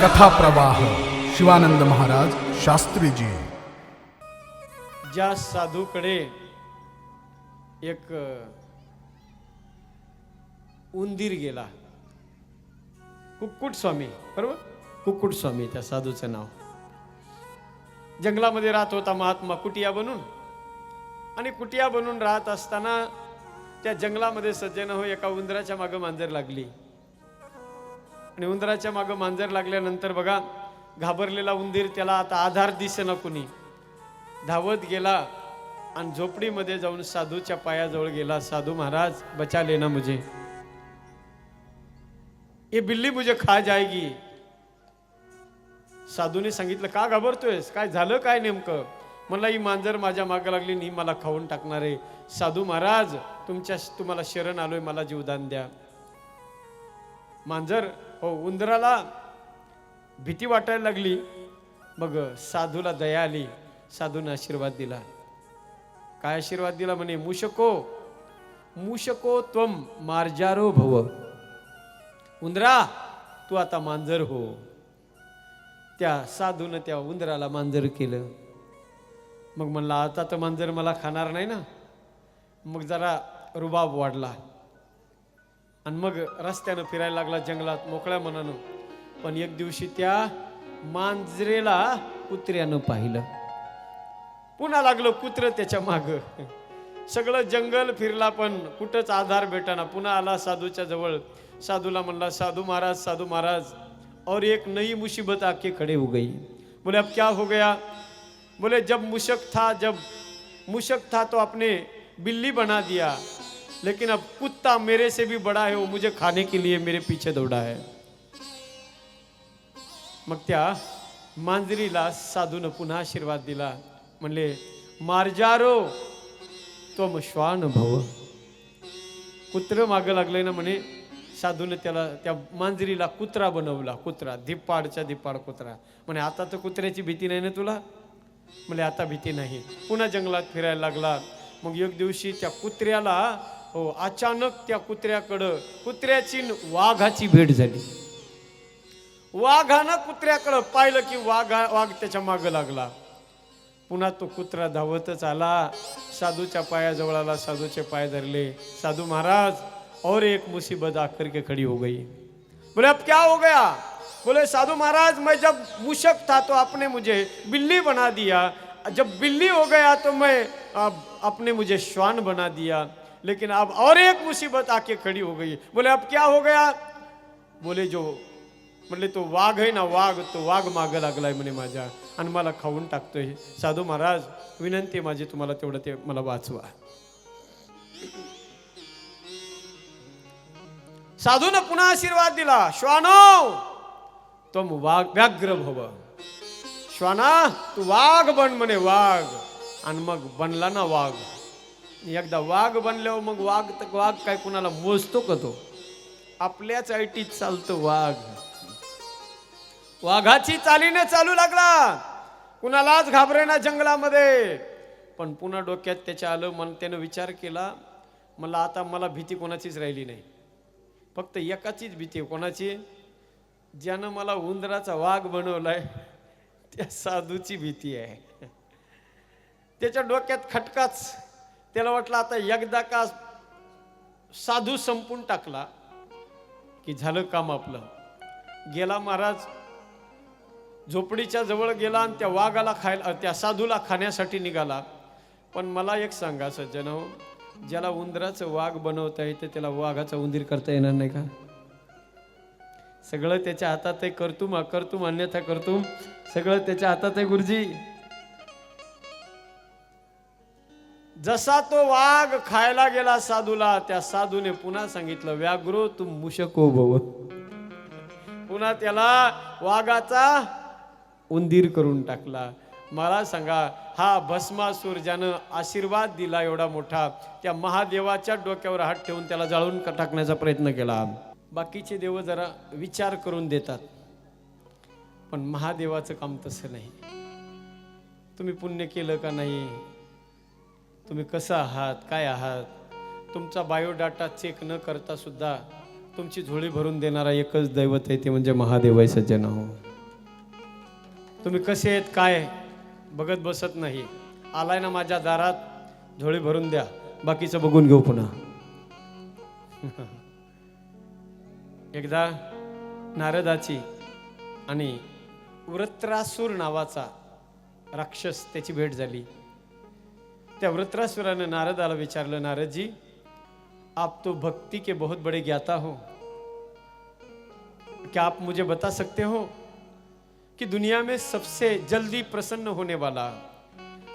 कथा प्रवाह शिवानंद महाराज शास्त्रीजी. ज्या साधूकडे एक उंदीर गेला. कुक्कुट स्वामी बरोबर? कुक्कुट स्वामी त्या साधूचं नाव. जंगलामध्ये राहत होता महात्मा कुटिया बनून. आणि कुटिया बनून राहत असताना त्या जंगलामध्ये सज्जन हो एका उंदराच्या मागं मांजर लागली. आणि उंदराच्या मागं मांजर लागल्यानंतर बघा घाबरलेला उंदीर त्याला आता आधार दिसेना कुणी. धावत गेला आणि झोपडीमध्ये जाऊन साधूच्या पायाजवळ गेला. साधू महाराज बचाले ना मुझे. ये बिल्ली मुझे खा जाएगी. साधूने सांगितलं का घाबरतोयस? काय झालं काय नेमकं? मला ही मांजर माझ्या मागं लागली आणि मला खाऊन टाकणार आहे. साधू महाराज तुमच्या तुम्हाला शरण आलोय मला जीवदान द्या. मांजर हो उंदराला भीती वाटायला लागली. मग साधूला दया आली. साधूने आशीर्वाद दिला. काय आशीर्वाद दिला म्हणे? मुशको मुशको त्वम मार्जारो भव. उंदरा तू आता मांजर हो. त्या साधूनं त्या उंदराला मांजर केलं. मग म्हणला आता तर मांजर मला खाणार नाही ना. मग जरा रुबाब वाढला. आणि मग रस्त्यानं फिरायला लागला जंगलात मोकळ्या मनानं. पण एक दिवशी त्या मांजरेला कुत्र्यानं पाहिलं. पुन्हा लागलं कुत्र त्याच्या माग. सगळं जंगल फिरला पण कुठंच आधार भेटाना. पुन्हा आला साधूच्या जवळ. साधूला म्हणला साधू महाराज साधू महाराज और एक नई मुसीबत आके खड़े हो गई. बोले अब क्या हो गया? बोले जब मुशक था जब मुशक था तो आपने बिल्ली बना दिया। लेकिन अब कुत्ता मेरे से भी बड़ा है वो मुझे खाने के लिए मेरे पीछे दौड़ा है। मग त्या मांजरीला साधून पुन्हा आशीर्वाद दिला। म्हणले मार्जारो तो श्वान भव कुत्र मागं लागलंय ना म्हणे साधून त्याला त्या मांजरीला कुत्रा बनवला कुत्रा धिप्पाडच्या धिप्पाड कुत्रा। म्हणे आता तर कुत्र्याची भीती नाही ना तुला? म्हणजे आता भीती नाही. पुन्हा जंगलात फिरायला लागला. मग एक दिवशी त्या कुत्र्याला हो अचानक त्या कुत्र्याकडं कुत्र्याची वाघाची भेट झाली. वाघानं कुत्र्याकडं पाहिलं की वाघा वाघ त्याच्या मागं लागला. पुन्हा तो कुत्रा धावतच आला. साधूच्या पायाजवळ आला साधूचे पाय धरले. साधू महाराज और एक मुसीबत आकर के खड़ी हो गई. बोले अब क्या हो गया? बोले साधु महाराज मैं जब मुशक था तो आपने मुझे बिल्ली बना दिया। जब बिल्ली हो गया तो मैं अब अपने मुझे श्वान बना दिया। लेकिन अब और एक मुसीबत आके खड़ी हो गई। बोले अब क्या हो गया? बोले जो म्हटले तो वाघ आहे ना वाघ तो वाघ मागं लागलाय म्हणे माझ्या आणि मला खाऊन टाकतोय. साधू महाराज विनंती आहे माझी तुम्हाला तेवढं ते मला वाचवा. साधूनं पुन्हा आशीर्वाद दिला. श्वानो तुम वाघ व्याघ्र भव. श्वाना तू वाघ बन म्हणे वाघ आणि मग बनला ना वाघ. एकदा वाघ बनल्यावर मग वाघ तर वाघ काय कुणाला मोजतो का तो? आपल्याच ऐटीत चालतो वाघ. वाघाची चालीने चालू लागला. कुणालाच घाबरेना जंगलामध्ये. पण पुन्हा डोक्यात त्याच्या आलं मन त्यानं विचार केला मला आता मला भीती कोणाचीच राहिली नाही. फक्त एकाचीच भीती आहे कोणाची? ज्यानं मला उंदराचा वाघ बनवलाय त्या साधूची भीती आहे. त्याच्या डोक्यात खटकाच त्याला वाटलं आता एकदा का साधू संपून टाकला की झालं काम आपलं. गेला महाराज झोपडीच्या जवळ गेला आणि त्या वाघाला खायला त्या साधूला खाण्यासाठी निघाला. पण मला एक सांगा सज्जन हो, ज्याला उंदराचं वाघ बनवता येते त्याला वाघाचा उंदीर करता येणार नाही का? सगळं त्याच्या हातात आहे करतुम अकर्तूम अन्यथा करतुम सगळं त्याच्या हातात आहे गुरुजी. जसा तो वाघ खायला गेला साधूला त्या साधूने पुन्हा सांगितलं व्याघ्रो तू मुशको भव. पुन्हा त्याला वाघाचा उंदीर करून टाकला. मला सांगा हा भस्मासूर ज्यानं आशीर्वाद दिला एवढा मोठा त्या महादेवाच्या डोक्यावर हात ठेवून त्याला जाळून टाकण्याचा प्रयत्न केला. बाकीचे देव जरा विचार करून देतात. पण महादेवाचं काम तसं नाही. तुम्ही पुण्य केलं का नाही? तुम्ही कसं आहात काय आहात? तुमचा बायोडाटा चेक न करता सुद्धा तुमची झोळी भरून देणारा एकच दैवत आहे ते म्हणजे महादेव आहे सज्जन हो तुम्ही कसे आहेत काय? बघत बसत नाही. आलाय ना माझ्या दारात झोळी भरून द्या. बाकीचं बघून घेऊ पुन्हा. एकदा नारदाची आणि वृत्रासूर नावाचा राक्षस त्याची भेट झाली. त्या वृत्रासुरानं नारदाला विचारलं, नारदजी, आप तो भक्ति के बहुत बड़े ज्ञाता हो। क्या आप मुझे बता सकते हो कि दुनिया में सबसे जल्दी प्रसन्न होने वाला,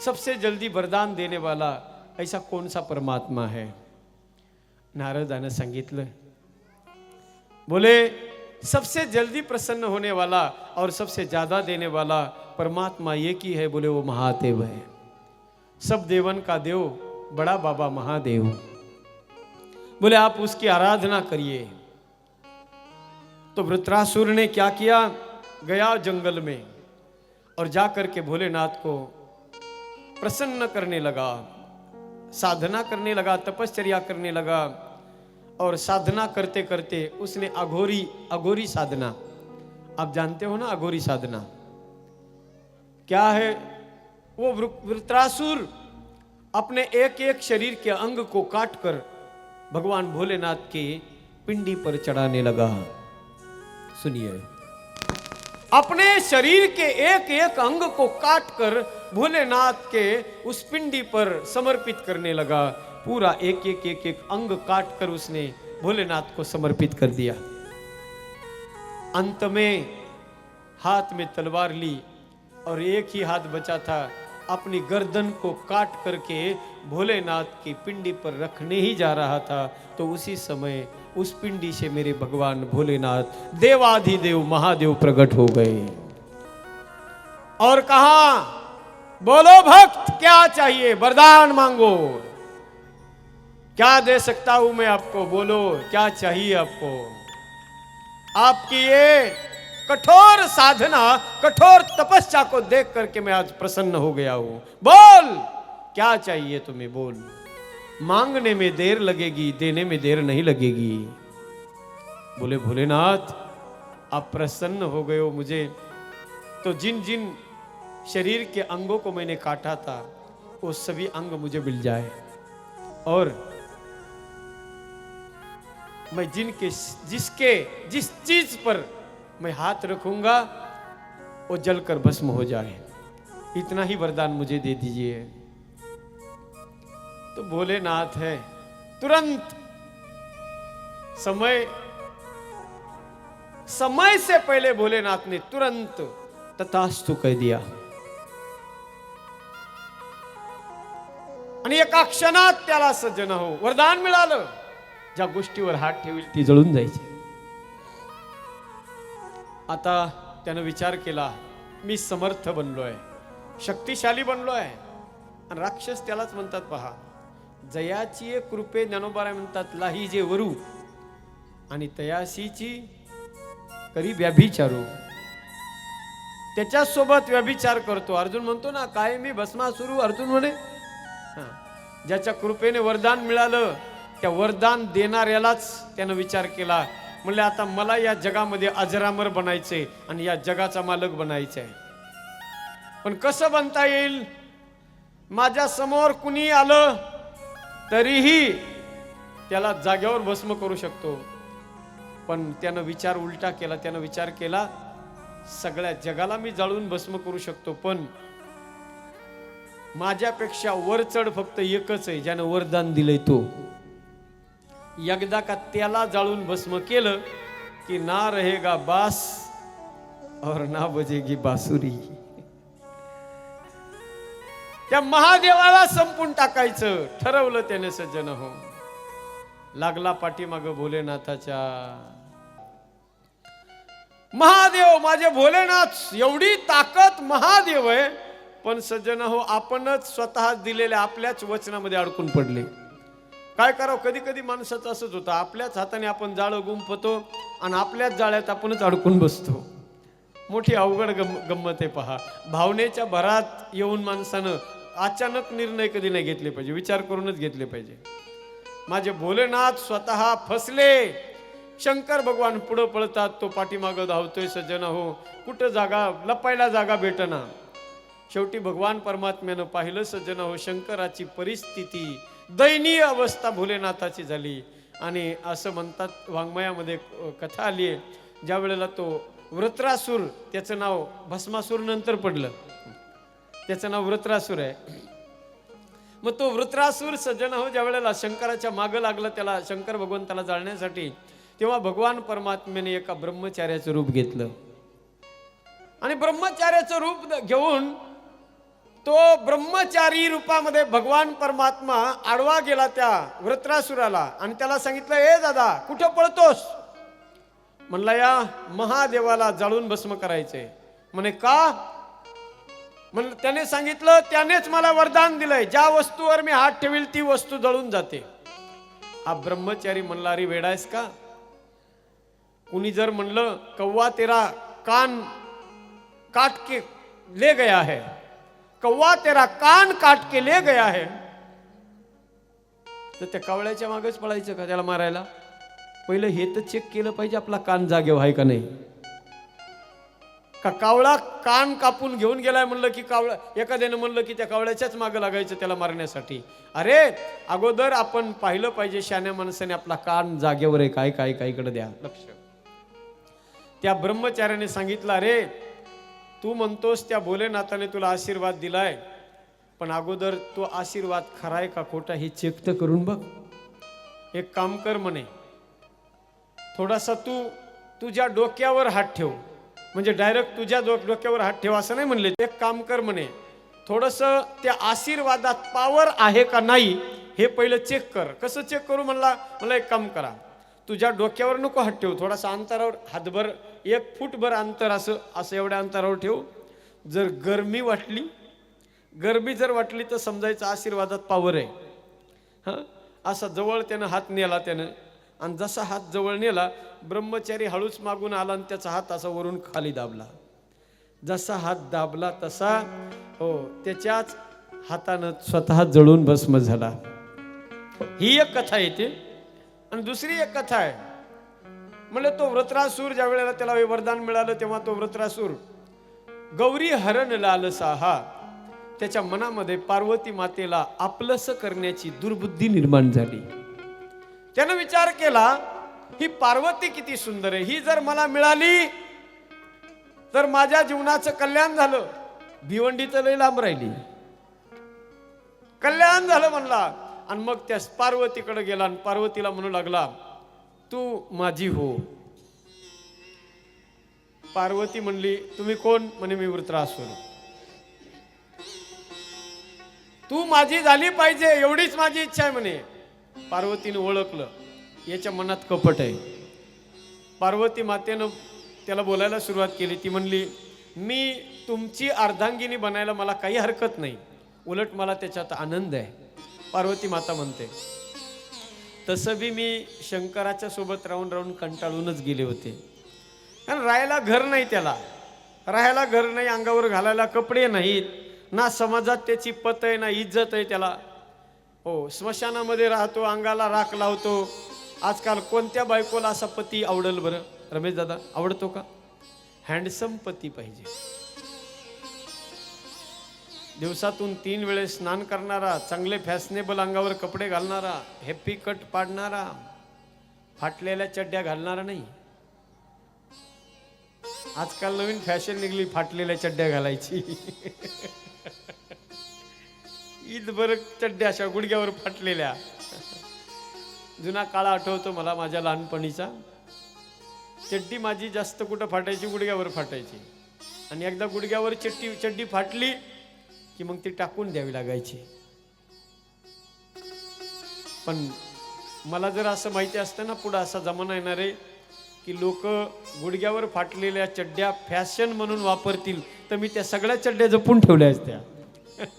सबसे जल्दी वरदान देने वाला ऐसा कौन सा परमात्मा है? नारदानं सांगितलं बोले, सबसे जल्दी प्रसन्न होने वाला और सबसे ज़्यादा देने वाला परमात्मा एक ही है, बोले, वो महादेव है। सब देवन का देव, बड़ा बाबा महादेव। बोले, आप उसकी आराधना करिए। तो वृत्रासुर ने क्या किया? गया जंगल में और जा करके भोलेनाथ को प्रसन्न करने लगा, साधना करने लगा, तपश्चर्या करने लगा और साधना करते करते उसने अघोरी अघोरी साधना। आप जानते हो ना अघोरी साधना? क्या है? वो वृत्रासुर अपने एक एक शरीर के अंग को काट कर भगवान भोलेनाथ के पिंडी पर चढ़ाने लगा। सुनिए। अपने शरीर के एक एक अंग को काट कर भोलेनाथ के उस पिंडी पर समर्पित करने लगा। पूरा एक एक एक एक अंग काट कर उसने भोलेनाथ को समर्पित कर दिया। अंत में हाथ में तलवार ली और एक ही हाथ बचा था। अपनी गर्दन को काट करके भोलेनाथ की पिंडी पर रखने ही जा रहा था। तो उसी समय उस पिंडी से मेरे भगवान भोलेनाथ, देवाधिदेव, महादेव प्रकट हो गए। और कहा, बोलो भक्त, क्या चाहिए? वरदान मांगो। क्या दे सकता हूँ मैं आपको? बोलो, क्या चाहिए आपको? आपकी ये कठोर साधना, कठोर तपस्या को देख करके मैं आज प्रसन्न हो गया हूँ। बोल, क्या चाहिए तुम्हें? बोल। मांगने में देर लगेगी, देने में देर नहीं लगेगी। बोले, भोलेनाथ, आप प्रसन्न हो गए हो मुझे। तो जिन जिन शरीर के अंगों को मैंने काटा था, वो सभी अंग मुझे मिल जाए। और मैं जिनके, जिसके, जिस चीज़ पर मैं हाथ रखूंगा वो जलकर भस्म हो जाए। इतना ही वरदान मुझे दे दीजिए। तो भोलेनाथ है तुरंत समय समय से पहले भोलेनाथ ने तुरंत तथास्तु कह दिया। आणि एका क्षणात त्याला सज्जन हो वरदान मिळालं ज्या गोष्टीवर हात ठेवील ती जळून जायची आता त्यानं विचार केला मी समर्थ बनलो आहे शक्तिशाली बनलो आहे आणि राक्षस त्यालाच म्हणतात पहा जयाची एक कृपे ज्ञानोबाराय म्हणतात लाही जे वरू. आणि तयाशीची करी व्याभिचारू. त्याच्यासोबत व्यभिचार करतो. अर्जुन म्हणतो ना काय मी भस्मा सुरू अर्जुन म्हणे? ज्याच्या कृपेने वरदान मिळालं त्या वरदान देणाऱ्यालाच त्यानं विचार केला. म्हणले आता मला या जगामध्ये अजरामर बनायचंय आणि या जगाचा मालक बनायचा आहे पण कसं बनता येईल? माझ्यासमोर कुणी आलं तरीही त्याला जाग्यावर भस्म करू शकतो. पण त्यानं विचार उलटा केला त्यानं विचार केला सगळ्या जगाला मी जाळून भस्म करू शकतो पण माझ्यापेक्षा वर चढ फक्त एकच आहे ज्यानं वरदान दिलंय तो. एकदा का त्याला जाळून भस्म केलं की ना रहेगा बास और ना बजेगी बासुरी. त्या महादेवाला संपून टाकायचं. ठरवलं त्याने सज्जन हो. लागला पाठीमाग भोलेनाथाच्या. महादेव माझे भोलेनाथ एवढी ताकद महादेव आहे पण सज्जन हो आपणच स्वतः दिलेल्या आपल्याच वचनामध्ये अडकून पडले. काय करावं? कधी कधी माणसाचं असंच होतं. आपल्याच हाताने आपण जाळं गुंफतो आणि आपल्याच जाळ्यात आपणच अडकून बसतो. मोठी अवघड गम गंमत आहे पहा. भावनेच्या भरात येऊन माणसानं अचानक निर्णय कधी नाही घेतले पाहिजे. विचार करूनच घेतले पाहिजे. माझे भोलेनाथ स्वतः फसले. शंकर भगवान पुढं पळतात तो पाठीमागं धावतोय सज्जन हो कुठं जागा? लपायला जागा भेटना. शेवटी भगवान परमात्म्यानं पाहिलं सज्जन हो शंकराची परिस्थिती. दयनीय अवस्था भोलेनाथाची झाली. आणि असं म्हणतात वाङ्मयामध्ये कथा आली आहे ज्या वेळेला तो वृत्रासूर त्याचं नाव भस्मासूर नंतर पडलं. त्याचं नाव वृत्रासूर आहे. मग तो वृत्रासूर सज्जन हो ज्या वेळेला शंकराच्या मागं लागलं त्याला शंकर भगवंताला जाळण्यासाठी तेव्हा भगवान परमात्म्याने एका ब्रह्मचार्याचं रूप घेतलं. आणि ब्रह्मचार्याचं रूप द- घेऊन तो ब्रह्मचारी रूपामध्ये भगवान परमात्मा आडवा गेला त्या वृत्रासुराला आणि त्याला सांगितलं ए दादा कुठं पळतोस? म्हणला या महादेवाला जाळून भस्म करायचंय. म्हणे का? म्हण त्याने सांगितलं त्यानेच मला वरदान दिलंय. ज्या वस्तूवर मी हात ठेवील ती वस्तू जळून जाते. हा ब्रह्मचारी म्हणला अरे वेडायस का? कुणी जर म्हणलं कव्वा तेरा कान काटके ले गया है. कव्वा तेरा कान काट के ले गया है? तर त्या कावळ्याच्या मागेच पळायचं का त्याला मारायला? पहिलं हे तर चेक केलं पाहिजे आपला कान जागेव आहे का नाही. का कावळा कान कापून घेऊन गेलाय म्हणलं की कावळा एखाद्यानं म्हणलं की त्या कावळ्याच्याच मागं लागायचं त्याला मारण्यासाठी. अरे अगोदर आपण पाहिलं पाहिजे शान्या माणसाने आपला कान जागेवर आहे. काय काय काहीकडे द्या. लक्ष. त्या ब्रह्मचार्याने सांगितलं अरे तू म्हणतोस त्या भोलेनाथाने तुला आशीर्वाद दिलाय पण अगोदर तो आशीर्वाद खरा आहे का खोटा हे चेक तर करून बघ. एक काम कर म्हणे थोडासा तू तुझ्या डोक्यावर हात ठेव. म्हणजे डायरेक्ट तुझ्या डोक्यावर हात ठेव असं नाही म्हणले. एक काम कर म्हणे थोडंसं त्या आशीर्वादात पावर आहे का नाही हे पहिलं चेक कर. कसं चेक करू म्हणला? मला एक काम करा तुझ्या डोक्यावर नको हात ठेव. थोडासा अंतरावर हातभर एक फूटभर अंतर असं असं एवढ्या अंतरावर ठेवू. जर गरमी वाटली गरमी जर वाटली तर समजायचं आशीर्वादात पावर आहे. हां? असा जवळ त्यानं हात नेला त्यानं. आणि जसा हात जवळ नेला ब्रह्मचारी हळूच मागून आला आणि त्याचा हात असा वरून खाली दाबला. जसा हात दाबला तसा हो त्याच्याच हातानं स्वतः जळून भस्म झाला. ही एक कथा येते आणि दुसरी एक कथा आहे. म्हणलं तो व्रत्रासूर ज्या वेळेला त्याला वरदान मिळालं तेव्हा तो व्रत्रासूर. गौरी हरण लालसा हा त्याच्या मनामध्ये पार्वती मातेला आपलंस करण्याची दुर्बुद्धी निर्माण झाली. त्यानं विचार केला ही पार्वती किती सुंदर आहे. ही जर मला मिळाली तर माझ्या जीवनाचं कल्याण झालं. भिवंडी तर लई लांब राहिली. कल्याण झालं म्हणला. आणि मग त्या पार्वतीकडे गेला आणि पार्वतीला म्हणू लागला तू माझी हो. पार्वती म्हणली तुम्ही कोण? म्हणे मी वृत्रासूर. तू माझी झाली पाहिजे एवढीच माझी इच्छा आहे म्हणे. पार्वतीने ओळखलं. याच्या मनात कपट आहे. पार्वती मातेनं त्याला बोलायला सुरुवात केली. ती म्हणली मी तुमची अर्धांगिनी बनायला मला काही हरकत नाही. उलट मला त्याच्यात आनंद आहे. पार्वती माता म्हणते तसं बी मी शंकराच्या सोबत राहून राहून कंटाळूनच गेले होते. कारण राहायला घर नाही त्याला. राहायला घर नाही अंगावर घालायला कपडे नाहीत. ना समाजात त्याची पत आहे ना इज्जत आहे त्याला. हो स्मशानामध्ये राहतो अंगाला राख लावतो. आजकाल कोणत्या बायकोला असा पती आवडेल बरं? रमेश दादा आवडतो का? हँडसम पती पाहिजे. दिवसातून तीन वेळेस स्नान करणारा चांगले फॅशनेबल अंगावर कपडे घालणारा हॅप्पी कट पाडणारा फाटलेल्या चड्ड्या घालणारा नाही. आजकाल नवीन फॅशन निघली फाटलेल्या चड्ड्या घालायची. ईद बरं चड्ड्या अशा गुडघ्यावर फाटलेल्या. जुना काळ आठवतो मला माझ्या लहानपणीचा. चड्डी माझी जास्त कुठं फाटायची गुडघ्यावर फाटायची. आणि एकदा गुडघ्यावर चड्डी चड्डी फाटली की मग ती टाकून द्यावी लागायची. पण मला जर असं माहिती असतं ना पुढं असा जमाना येणार आहे की लोक गुडघ्यावर फाटलेल्या चड्ड्या फॅशन म्हणून वापरतील तर मी त्या सगळ्या चड्ड्या जपून ठेवल्या असत्या.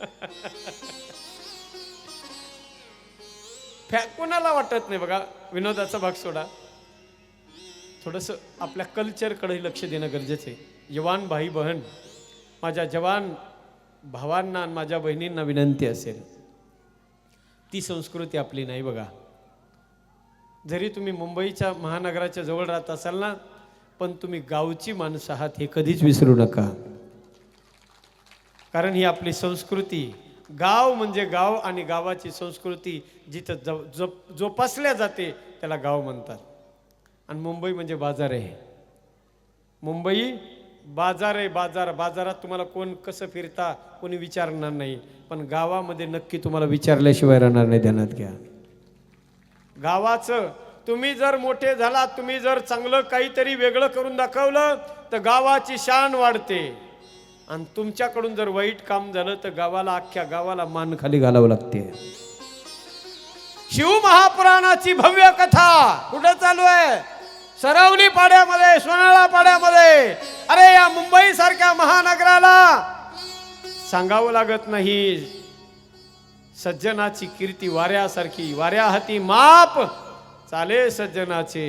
फॅ कोणाला वाटत नाही बघा विनोदाचा भाग सोडा. थोडंसं आपल्या कल्चरकडे लक्ष देणं गरजेचं आहे. जवान भाई बहन माझ्या जवान भावांना आणि माझ्या बहिणींना विनंती असेल ती संस्कृती आपली नाही बघा. जरी तुम्ही मुंबईच्या महानगराच्या जवळ राहत असाल ना पण तुम्ही गावची माणसं आहात हे कधीच विसरू नका. कारण ही आपली संस्कृती गाव म्हणजे गाव आणि गावाची संस्कृती जिथं ज जप जोपासल्या जाते त्याला गाव म्हणतात. आणि मुंबई म्हणजे बाजार आहे. मुंबई बाजार आहे बाजार. बाजारात तुम्हाला कोण कसं फिरता कोणी विचारणार नाही. पण गावामध्ये नक्की तुम्हाला विचारल्याशिवाय राहणार नाही ध्यानात घ्या. गावाचं तुम्ही जर मोठे झालात तुम्ही जर चांगलं काहीतरी वेगळं करून दाखवलं तर गावाची शान वाढते. आणि तुमच्याकडून जर वाईट काम झालं तर गावाला अख्ख्या गावाला मान खाली घालावं लागते. शिव महापुराणाची भव्य कथा कुठं चालू आहे? सरवली पाड्यामध्ये सोनाळा पाड्यामध्ये. अरे या मुंबई सारख्या महानगराला सांगावं लागत नाही. सज्जनाची कीर्ती वाऱ्यासारखी वाऱ्या हाती माप. चाले सज्जनाचे.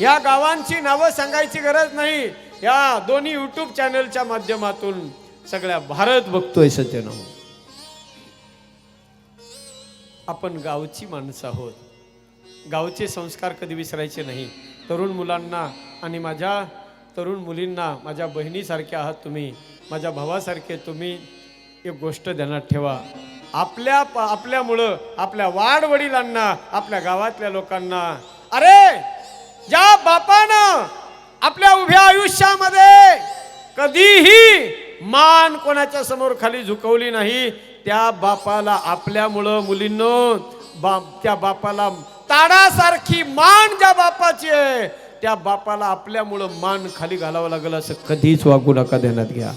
या गावांची नावं सांगायची गरज नाही. या दोन्ही युट्यूब चॅनलच्या माध्यमातून सगळ्या भारत बघतोय सज्जन. आपण गावची माणसं आहोत. गावचे संस्कार कधी विसरायचे नाही. तरुण मुलांना आणि माझ्या तरुण मुलींना माझ्या बहिणीसारख्या आहात तुम्ही माझ्या भावासारखे तुम्ही एक गोष्ट ध्यानात ठेवा. आपल्या प- आपल्यामुळं आपल्या वाडवडिलांना आपल्या गावातल्या लोकांना अरे ज्या बापानं आपल्या उभ्या आयुष्यामध्ये कधीही मान कोणाच्या समोर खाली झुकवली नाही त्या बापाला आपल्यामुळं मुलींनो बा त्या बापाला ताडासारखी मान ज्या बापाची आहे त्या बापाला आपल्यामुळं मान खाली घालावं लागलं असं कधीच वागू नका देण्यात घ्या.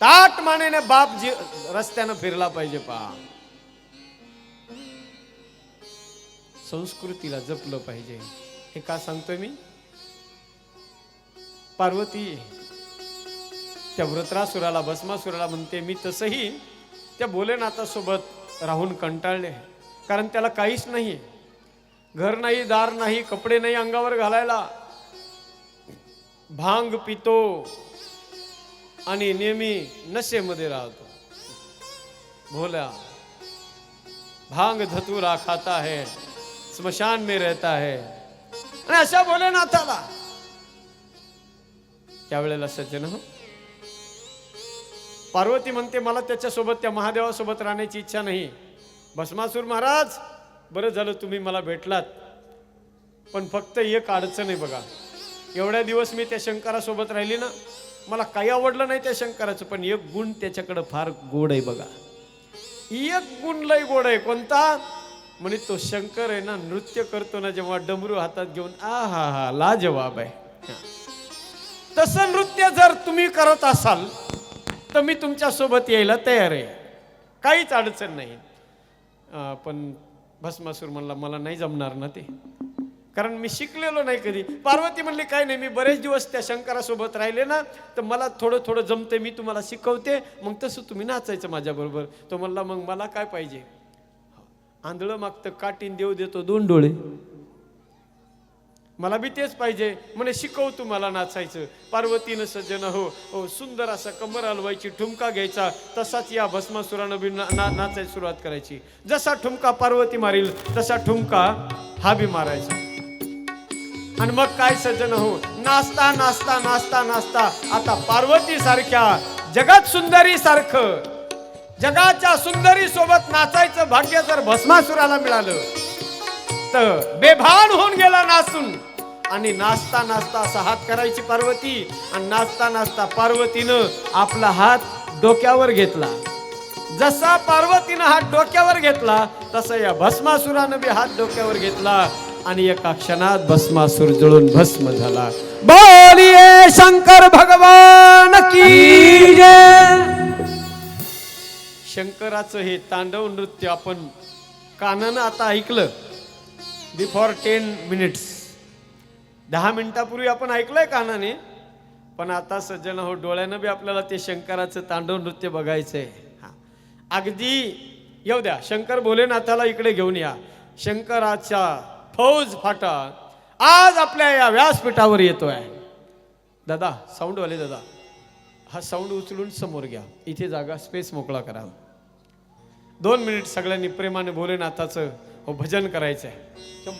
ताट मानेने बाप जी रस्त्यानं फिरला पाहिजे पहा संस्कृतीला जपलं पाहिजे. हे का सांगतोय मी? पार्वती त्या व्रत्रासुराला भस्मासुराला म्हणते मी तसंही त्या भोलेनाथासोबत राहून कंटाळले कारण त्याला काहीच नाही घर नाही दार नाही कपडे नाही अंगावर घालायला. भांग पितो आणि नेहमी नशेमध्ये राहतो. भोला भांग धतुरा खाता है स्मशान में रहता है. आणि अशा भोलेनाथाला. त्यावेळेला सज्जन पार्वती म्हणते मला त्याच्यासोबत त्या महादेवासोबत राहण्याची इच्छा नाही. भस्मासूर महाराज बरं झालं तुम्ही मला भेटलात. पण फक्त एक अडचण आहे बघा. एवढ्या दिवस मी त्या शंकरासोबत राहिली ना मला काही आवडलं नाही त्या शंकराचं पण एक गुण त्याच्याकडं फार गोड आहे बघा. एक गुण लय गोड आहे. कोणता? म्हणे तो शंकर आहे ना नृत्य करतो ना जेव्हा डमरू हातात घेऊन आ हा हा लाजवाब आहे. तसं नृत्य जर तुम्ही करत असाल तर मी तुमच्यासोबत यायला तयार आहे. काहीच अडचण नाही. पण भस्मासूर म्हणला मला नाही जमणार ना ते. कारण मी शिकलेलो नाही कधी. पार्वती म्हणली काय नाही मी बरेच दिवस त्या शंकरासोबत राहिले ना तर मला थोडं थोडं जमते मी तुम्हाला शिकवते. मग तसं तुम्ही नाचायचं माझ्याबरोबर. तो म्हणला मग मला काय पाहिजे? आंधळं मागतं काटीन देव देतो दोन डोळे. मला बी तेच पाहिजे. म्हणे शिकव तू मला नाचायचं. पार्वतीनं सज्जन हो हो सुंदर असा कमर हलवायची ठुमका घ्यायचा. तसाच या भस्मासुरानं बी ना ना- नाचायला सुरुवात करायची. जसा ठुमका पार्वती मारील तसा ठुमका हा बी मारायचा. आणि मग काय सज्जन हो नाचता नाचता नाचता नाचता आता पार्वती सारख्या जगात सुंदरी सारखं जगाच्या सुंदरी सोबत नाचायचं भाग्य जर भस्मासुराला मिळालं बेभान होऊन गेला नासून. आणि नाचता नाचता असा हात करायची पार्वती आणि नाचता नाचता पार्वतीनं आपला हात डोक्यावर घेतला. जसा पार्वतीनं हात डोक्यावर घेतला तसा या भस्मासुरानं बी हात डोक्यावर घेतला आणि एका क्षणात भस्मासूर जळून भस्म झाला. बोलिये शंकर भगवान की शंकराचं हे तांडव नृत्य आपण कानानं आता ऐकलं. बिफोर टेन मिनिट्स दहा मिनिटापूर्वी आपण ऐकलंय कानाने पण आता सज्जन हो डोळ्यानं बी आपल्याला ते शंकराचं तांडव नृत्य बघायचंय. अगदी येऊ द्या शंकर भोलेनाथाला इकडे घेऊन या. शंकराच्या फौज फाटा आज आपल्या या व्यासपीठावर येतोय. दादा साऊंडवाले दादा. हा साऊंड उचलून समोर घ्या. इथे जागा स्पेस मोकळा करा दोन मिनिट सगळ्यांनी प्रेमाने भोलेनाथाचं भजन करायचं आहे